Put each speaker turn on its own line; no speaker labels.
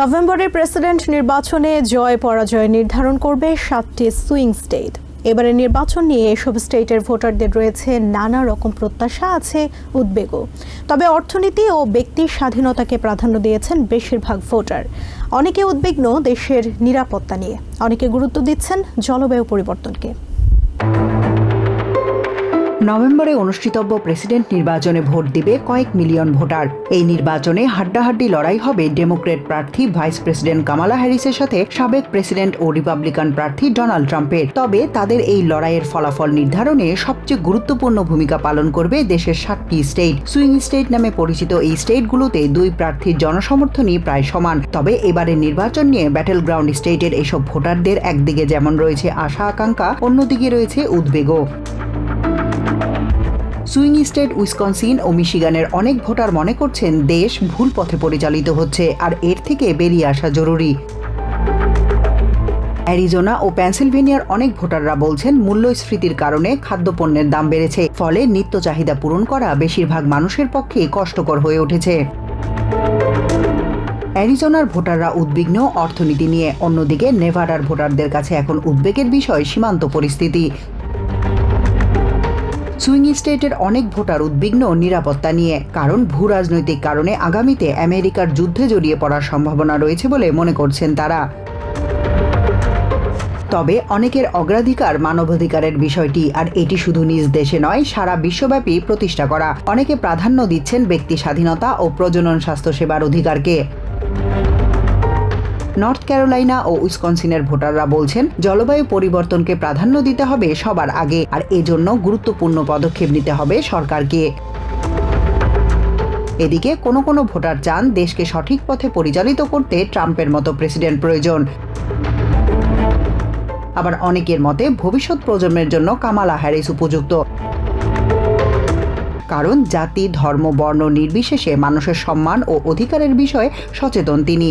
নভেম্বরের প্রেসিডেন্ট নির্বাচনে জয় পরাজয় নির্ধারণ করবে সাতটি সুইং স্টেট। এবারে নির্বাচন নিয়ে এসব স্টেটের ভোটারদের রয়েছে নানা রকম প্রত্যাশা আছে উদ্বেগও। তবে অর্থনীতি ও ব্যক্তির স্বাধীনতাকে প্রাধান্য দিয়েছেন বেশিরভাগ ভোটার। অনেকে উদ্বিগ্ন দেশের নিরাপত্তা নিয়ে। অনেকে গুরুত্ব দিচ্ছেন জলবায়ু পরিবর্তনকে।
নভেম্বরে অনুষ্ঠিতব্য প্রেসিডেন্ট নির্বাচনে ভোট দিবে কয়েক মিলিয়ন ভোটার। এই নির্বাচনে হাড্ডাহাড্ডি লড়াই হবে ডেমোক্রেট প্রার্থী ভাইস প্রেসিডেন্ট কামালা হ্যারিসের সাথে সাবেক প্রেসিডেন্ট ও রিপাবলিকান প্রার্থী ডোনাল্ড ট্রাম্পের। তবে তাদের এই লড়াইয়ের ফলাফল নির্ধারণে সবচেয়ে গুরুত্বপূর্ণ ভূমিকা পালন করবে দেশের সাতটি স্টেট। সুইং স্টেট নামে পরিচিত এই স্টেটগুলোতে দুই প্রার্থীর জনসমর্থনই প্রায় সমান। তবে এবারের নির্বাচন নিয়ে ব্যাটেল গ্রাউন্ড স্টেটের এসব ভোটারদের একদিকে যেমন রয়েছে আশা আকাঙ্ক্ষা, অন্যদিকে রয়েছে উদ্বেগও। সুইং স্টেট, উইসকনসিন ও মিশিগানের অনেক ভোটার মনে করছেন দেশ ভুল পথে পরিচালিত হচ্ছে আর এর থেকে বেরিয়ে আসা জরুরি। অ্যারিজোনা ও পেনসিলভেনিয়ার অনেক ভোটাররা বলছেন মূল্যস্ফীতির কারণে খাদ্যপণ্যের দাম বেড়েছে, ফলে নিত্য চাহিদা পূরণ করা বেশিরভাগ মানুষের পক্ষে কষ্টকর হয়ে উঠেছে। অ্যারিজোনার ভোটাররা উদ্বিগ্ন, অর্থনীতি নিয়ে অন্যদিকে নেভাডার ভোটারদের কাছে এখন উদ্বেগের বিষয় সীমান্ত পরিস্থিতি। সুইং স্টেটের অনেক ভোটার উদ্বিগ্ন নিরাপত্তা নিয়ে, কারণ ভূ রাজনৈতিক কারণে আগামীতে আমেরিকার যুদ্ধে জড়িয়ে পড়ার সম্ভাবনা রয়েছে বলে মনে করছেন তারা। তবে অনেকের অগ্রাধিকার মানবাধিকারের বিষয়টি, আর এটি শুধু নিজ দেশে নয়, সারা বিশ্বব্যাপী প্রতিষ্ঠা করা। অনেকে প্রাধান্য দিচ্ছেন ব্যক্তি স্বাধীনতা ও প্রজনন স্বাস্থ্যসেবার অধিকারকে। নর্থ ক্যারোলাইনা ও উইসকনসিনের ভোটাররা বলছেন, জলবায়ু পরিবর্তনকে প্রাধান্য দিতে হবে সবার আগে, আর এজন্য গুরুত্বপূর্ণ পদক্ষেপ নিতে হবে সরকারকে। এদিকে কোনো কোনো ভোটার চান দেশকে সঠিক পথে পরিচালিত করতে ট্রাম্পের মতো প্রেসিডেন্ট প্রয়োজন। আবার অনেকের মতে ভবিষ্যৎ প্রজন্মের জন্য কামালা হ্যারিস উপযুক্ত। কারণ জাতি, ধর্ম, বর্ণ নির্বিশেষে মানুষের সম্মান ও অধিকারের বিষয়ে সচেতন তিনি।